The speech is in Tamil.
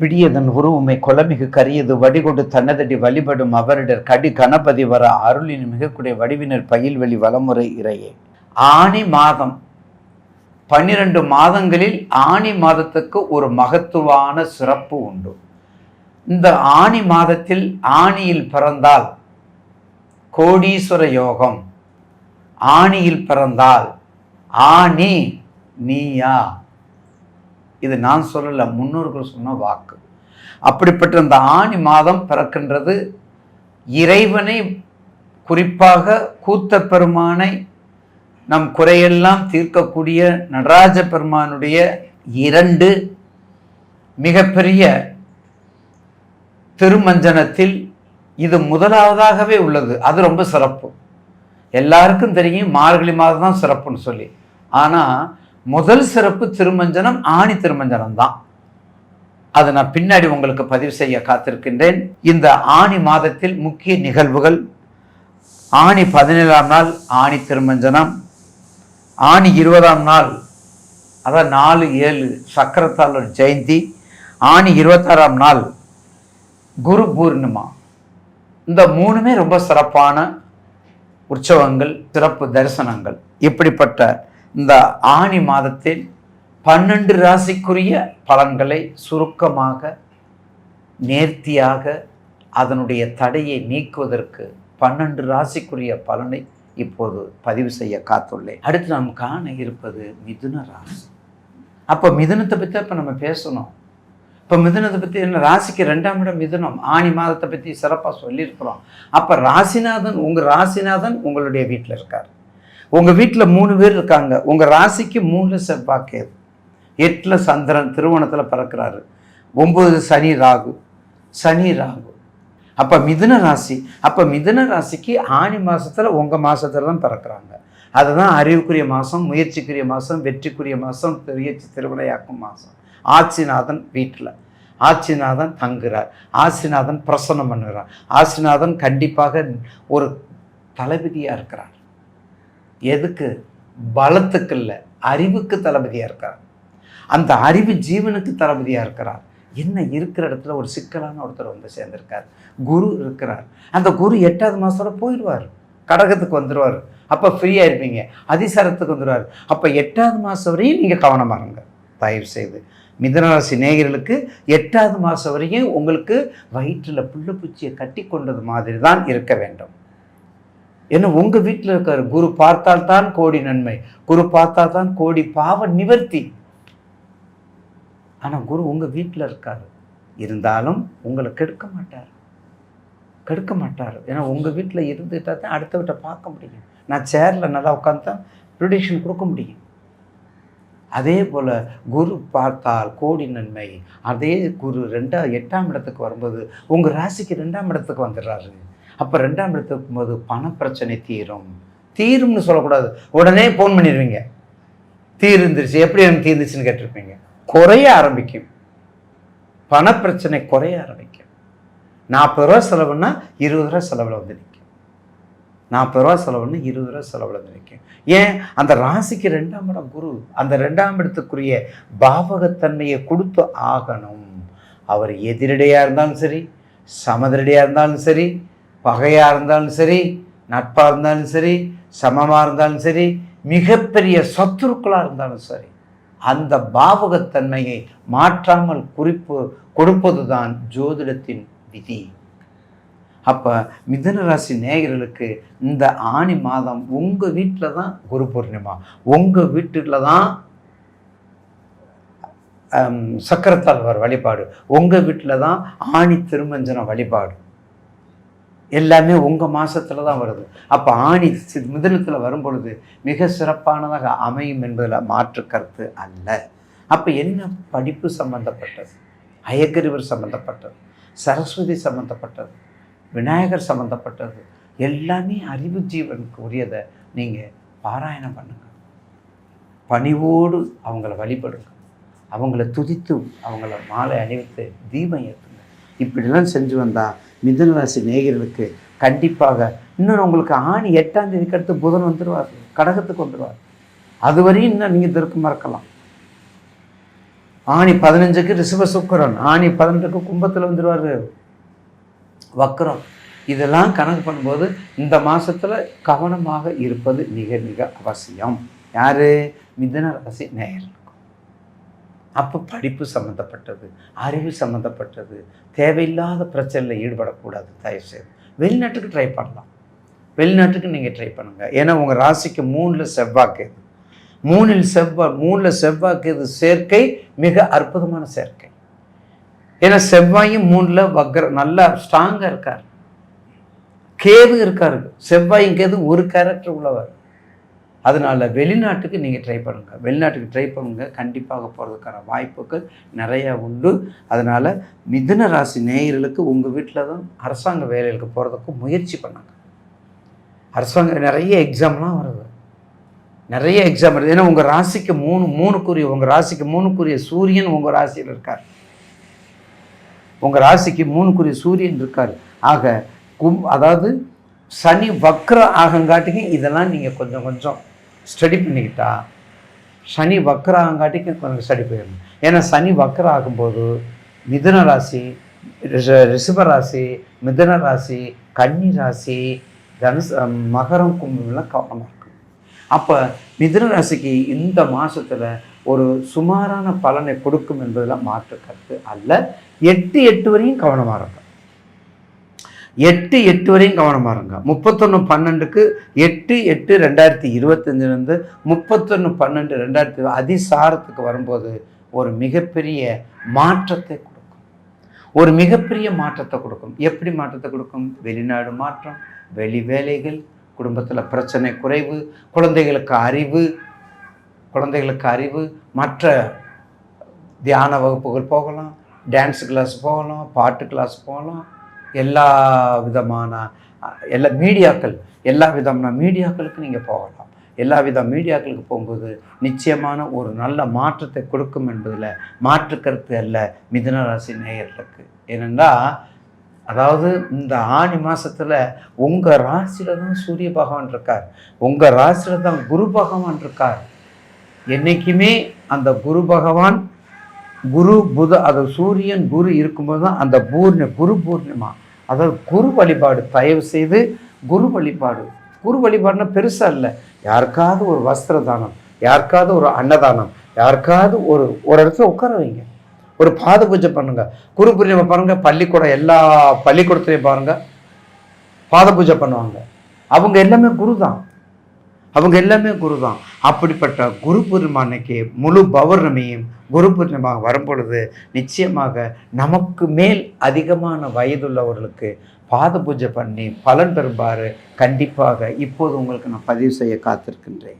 பிடியதன் உருவமை கொலமிகு கரியது வடிகொண்டு தன்னதடி வழிபடும் அவரிடர் கடி கணபதி வர அருளின் மிகக்கூடிய வடிவினர் பயில்வெளி வலமுறை இறையே. ஆணி மாதம் பன்னிரண்டு மாதங்களில் ஆணி மாதத்துக்கு ஒரு மகத்துவான சிறப்பு உண்டு. இந்த ஆணி மாதத்தில் ஆணியில் பிறந்தால் கோடீஸ்வர யோகம். ஆணியில் பிறந்தால் ஆணி நீயா. இது நான் சொல்லலை முன்னோர்கள் சொன்ன வாக்கு. அப்படிப்பட்ட அந்த ஆணி மாதம் பிறக்கின்றது. இறைவனை குறிப்பாக கூத்த பெருமானை நம் குறையெல்லாம் தீர்க்கக்கூடிய நடராஜ பெருமானுடைய இரண்டு மிகப்பெரிய திருமஞ்சனத்தில் இது முதலாவதாகவே உள்ளது. அது ரொம்ப சிறப்பு. எல்லாருக்கும் தெரியும் மார்கழி மாதம் தான் சிறப்புன்னு சொல்லி. ஆனால் முதல் சிறப்பு திருமஞ்சனம் ஆணி திருமஞ்சனம் தான் அதை நான் பின்னாடி உங்களுக்கு பதிவு செய்ய காத்திருக்கின்றேன். இந்த ஆணி மாதத்தில் முக்கிய நிகழ்வுகள் ஆணி பதினேழாம் நாள் ஆணி திருமஞ்சனம் ஆணி இருபதாம் நாள் அதான் நாலு ஏழு சக்கரத்தாளர் ஜெயந்தி ஆணி இருபத்தாறாம் நாள் குரு பூர்ணிமா. இந்த மூணுமே ரொம்ப சிறப்பான உற்சவங்கள் சிறப்பு தரிசனங்கள். இப்படிப்பட்ட இந்த ஆணி மாதத்தில் பன்னெண்டு ராசிக்குரிய பலன்களை சுருக்கமாக நேர்த்தியாக அதனுடைய தடையை நீக்குவதற்கு பன்னெண்டு ராசிக்குரிய பலனை இப்போது பதிவு செய்ய காத்துள்ளேன். அடுத்து நாம் காண இருப்பது மிதுன ராசி. அப்போ மிதுனத்தை பற்றி இப்போ நம்ம பேசணும். இப்போ மிதுனத்தை பற்றி என்ன ராசிக்கு ரெண்டாம் இடம் மிதுனம். ஆணி மாதத்தை பற்றி சிறப்பாக சொல்லியிருக்கிறோம். அப்போ ராசிநாதன் உங்கள் ராசிநாதன் உங்களுடைய வீட்டில் இருக்கார். உங்கள் வீட்டில் மூணு பேர் இருக்காங்க. உங்கள் ராசிக்கு மூணு செவ்வாய்க்கேது எட்டில் சந்திரன் திருவோணத்தில் பறக்கிறாரு. ஒம்பது சனி ராகு. சனி ராகு. அப்போ மிதுன ராசி. அப்போ மிதுன ராசிக்கு ஆணி மாதத்தில் உங்கள் மாதத்தில் தான் பிறக்கிறாங்க. அதுதான் அறிவுக்குரிய மாதம் முயற்சிக்குரிய மாதம் வெற்றிக்குரிய மாதம் முயற்சி திருவிளையாக்கும் மாதம் ஆட்சிநாதன் வீட்டில் ஆட்சிநாதன் தங்குறார். ஆசிநாதன் பிரசன்னம் பண்ணுகிறார் ஆசிநாதன் கண்டிப்பாக ஒரு தளபதியாக இருக்கிறார். எதுக்கு? பலத்துக்கு இல்லை அறிவுக்கு தளபதியாக இருக்கார் அந்த அறிவு ஜீவனுக்கு தளபதியாக இருக்கிறார். என்ன இருக்கிற இடத்துல ஒரு சிக்கலான ஒருத்தர் வந்து சேர்ந்திருக்கார். குரு இருக்கிறார். அந்த குரு எட்டாவது மாதத்தோட போயிடுவார். கடகத்துக்கு வந்துடுவார் அப்போ ஃப்ரீயாக இருப்பீங்க. அதிசாரத்துக்கு வந்துடுவார் அப்போ எட்டாவது மாதம் வரையும் நீங்கள் கவனமாக இருங்க. தயவு செய்து. மிதனராசி நேயர்களுக்கு எட்டாவது மாதம் வரையும் உங்களுக்கு வயிற்றில் புல்லு பூச்சியை கட்டி கொண்டது மாதிரி தான் இருக்க வேண்டும். ஏன்னா உங்கள் வீட்டில் இருக்கார்? குரு பார்த்தால் தான் கோடி நன்மை. குரு பார்த்தால் தான் கோடி பாவ நிவர்த்தி. ஆனால் குரு உங்கள் வீட்டில் இருக்கார். இருந்தாலும் உங்களை கெடுக்க மாட்டார். கெடுக்க மாட்டார். ஏன்னா உங்கள் வீட்டில் இருந்துட்டா தான் அடுத்த வீட்டை பார்க்க முடியும். நான் சேரில் நல்லா உட்காந்து தான் ப்ரொடிக்ஷன் கொடுக்க முடியும். அதே போல் குரு பார்த்தால் கோடி நன்மை. அதே குரு ரெண்டாம் எட்டாம் இடத்துக்கு வரும்போது உங்கள் ராசிக்கு ரெண்டாம் இடத்துக்கு வந்துடுறாரு. அப்போ ரெண்டாம் இடத்துக்கு போது பணப்பிரச்சனை தீரும். தீரும்னு சொல்லக்கூடாது. உடனே ஃபோன் பண்ணிடுவீங்க. தீர்ந்துருச்சு. எப்படி எனக்கு தீர்ந்துச்சுன்னு கேட்டிருப்பீங்க. குறைய ஆரம்பிக்கும். பணப்பிரச்சனை குறைய ஆரம்பிக்கும். நாற்பது ரூபா செலவுன்னா இருபது ரூபா செலவில் வந்து நிற்கும் நாற்பது ரூபா செலவுன்னு இருபது ரூபா செலவில் வந்து நிற்கும் ஏன்? அந்த ராசிக்கு ரெண்டாம் இடம் குரு. அந்த ரெண்டாம் இடத்துக்குரிய பாவகத்தன்மையை கொடுத்து ஆகணும். அவர் எதிரடையாக இருந்தாலும் சரி சமதிரடியாக இருந்தாலும் சரி பகையாக இருந்தாலும் சரி நட்பாக இருந்தாலும் சரி சமமாக இருந்தாலும் சரி மிகப்பெரிய சத்துருக்களாக இருந்தாலும் சரி அந்த பாவகத்தன்மையை மாற்றாமல் குறிப்பு கொடுப்பது தான் ஜோதிடத்தின் விதி. அப்போ மிதனராசி நேயர்களுக்கு இந்த ஆணி மாதம் உங்கள் வீட்டில் தான் குரு பூர்ணிமா. உங்கள் வீட்டில் தான் சக்கரத்தாழ்வார் வழிபாடு. உங்கள் வீட்டில் தான் ஆணி திருமஞ்சன வழிபாடு. எல்லாமே உங்கள் மாதத்தில் தான் வருது. அப்போ ஆணி சி- மிதுனத்தில் வரும் பொழுது மிக சிறப்பானதாக அமையும் என்பதில் மாற்று கருத்து அல்ல. அப்போ என்ன படிப்பு சம்பந்தப்பட்டது? அயக்கரிவர் சம்பந்தப்பட்டது. சரஸ்வதி சம்பந்தப்பட்டது. விநாயகர் சம்பந்தப்பட்டது. எல்லாமே அறிவு ஜீவனுக்கு உரியதை நீங்கள் பாராயணம் பண்ணுங்க. பணிவோடு அவங்கள வழிபடுங்க. அவங்கள துதித்து அவங்கள மாலை அணிவித்து தீபம் ஏற்றுங்க இப்படிலாம் செஞ்சு வந்தால் மிதுன ராசி நேயர்களுக்கு கண்டிப்பாக இன்னும் உங்களுக்கு ஆணி எட்டாம் தேதிக்கு அடுத்து புதன் வந்துடுவார் கடகத்துக்கு வந்துடுவார் அது வரையும் இன்னும் நீங்கள் திருக்கமாக இருக்கலாம் ஆணி பதினஞ்சுக்கு ரிஷப சுக்கரன் ஆணி பதினெட்டுக்கு கும்பத்தில் வந்துடுவார் வக்கரம். இதெல்லாம் கணக்கு பண்ணும்போது இந்த மாதத்தில் கவனமாக இருப்பது மிக மிக அவசியம். யார்? மிதன ராசி நேயர்கள். அப்போ படிப்பு சம்மந்தப்பட்டது அறிவு சம்மந்தப்பட்டது தேவையில்லாத பிரச்சனையில் ஈடுபடக்கூடாது தயவுசெய்து. வெளிநாட்டுக்கு ட்ரை பண்ணலாம். வெளிநாட்டுக்கு நீங்கள் ட்ரை பண்ணுங்கள் ஏன்னா உங்கள் ராசிக்கு மூணில் செவ்வாய்க்கு மூணில் செவ்வாய் மூணில் செவ்வாக்கு இது சேர்க்கை மிக அற்புதமான சேர்க்கை. ஏன்னா செவ்வாயும் மூணில் வக்கர நல்லா ஸ்ட்ராங்காக இருக்கார். கேது இருக்காரு. செவ்வாயும் கேது ஒரு கேரக்டர் உள்ளவர் அதனால் வெளிநாட்டுக்கு நீங்கள் ட்ரை பண்ணுங்கள் வெளிநாட்டுக்கு ட்ரை பண்ணுங்கள் கண்டிப்பாக போகிறதுக்கான வாய்ப்புகள் நிறையா உண்டு. அதனால் மிதுன ராசி நேயர்களுக்கு உங்கள் வீட்டில் தான் அரசாங்க வேலைகளுக்கு போகிறதுக்கு முயற்சி பண்ணுங்க. அரசாங்க நிறைய எக்ஸாம்லாம் வருது. நிறைய எக்ஸாம் வருது. ஏன்னா உங்கள் ராசிக்கு மூணு மூணுக்குரிய உங்கள் ராசிக்கு மூணுக்குரிய சூரியன் உங்கள் ராசியில் இருக்கார். உங்கள் ராசிக்கு மூணுக்குரிய சூரியன் இருக்கார். ஆக கும் அதாவது சனி வக்ர ஆகங்காட்டிக்கு இதெல்லாம் நீங்கள் கொஞ்சம் கொஞ்சம் ஸ்டடி பண்ணிக்கிட்டா சனி வக்கராங்காட்டிக்கு கொஞ்சம் ஸ்டடி பண்ணிடணும் ஏன்னா சனி வக்ர ஆகும்போது மிதுன ராசி ரிஷ- ரிஷப ராசி மிதுன ராசி கன்னி ராசி தனுசு மகரம் கும்பம்லாம் கவனமாக இருக்கும் அப்போ மிதுன ராசிக்கு இந்த மாதத்தில் ஒரு சுமாரான பலனை கொடுக்கும் என்பதெல்லாம் மாற்று கருத்து அல்ல. எட்டு எட்டு வரையும் கவனமாக இருக்கும் எட்டு எட்டு வரையும் கவனமாக இருங்க முப்பத்தொன்று பன்னெண்டுக்கு எட்டு எட்டு ரெண்டாயிரத்தி இருபத்தஞ்சிலேருந்து முப்பத்தொன்று பன்னெண்டு ரெண்டாயிரத்தி அதிசாரத்துக்கு வரும்போது ஒரு மிகப்பெரிய மாற்றத்தை கொடுக்கும். ஒரு மிகப்பெரிய மாற்றத்தை கொடுக்கும். எப்படி மாற்றத்தை கொடுக்கும்? வெளிநாடு மாற்றம் வெளி வேலைகள் குடும்பத்தில் பிரச்சனை குறைவு குழந்தைகளுக்கு அறிவு குழந்தைகளுக்கு அறிவு மற்ற தியான வகுப்புகள் போகலாம் டான்ஸ் கிளாஸ் போகலாம் பாட்டு கிளாஸ் போகலாம் எல்லா விதமான எல்லா மீடியாக்கள் எல்லா விதமான மீடியாக்களுக்கு நீங்கள் போகலாம். எல்லா வித மீடியாக்களுக்கு போகும்போது நிச்சயமான ஒரு நல்ல மாற்றத்தை கொடுக்கும் என்பதில் மாற்று கருத்து அல்ல மிதுன ராசி நேயர்களுக்கு. ஏனென்றால் அதாவது இந்த ஆணி மாதத்தில் உங்கள் ராசியில் தான் சூரிய பகவான் இருக்கார். உங்கள் ராசியில் தான் குரு பகவான் இருக்கார். என்னைக்குமே அந்த குரு பகவான் குரு புத அதாவது சூரியன் குரு இருக்கும்போது தான் அந்த பூர்ணி குரு பூர்ணிமா. அதாவது குரு வழிபாடு தயவு செய்து குரு வழிபாடு. குரு வழிபாடுனா பெருசாக இல்லை. யாருக்காவது ஒரு வஸ்திர தானம் யாருக்காவது ஒரு அன்னதானம் யாருக்காவது ஒரு ஒரு இடத்துல உட்கார வைங்க. ஒரு பாத பூஜை பண்ணுங்கள் குரு பூர்ணிமா பாருங்கள் பள்ளிக்கூடம் எல்லா பள்ளிக்கூடத்துலையும் பாருங்கள் பாத பூஜை பண்ணுவாங்க. அவங்க எல்லாமே குரு தான். அவங்க எல்லாமே குரு தான் அப்படிப்பட்ட குரு பூர்ணிமா அன்னைக்கு முழு பௌர்ணமியும் குரு பூர்ணிமா வரும்பொழுது நிச்சயமாக நமக்கு மேல் அதிகமான வயதுள்ளவர்களுக்கு பாத பூஜை பண்ணி பலன் பெறும்பாறு கண்டிப்பாக இப்போது உங்களுக்கு நான் பதிவு செய்ய காத்திருக்கின்றேன்.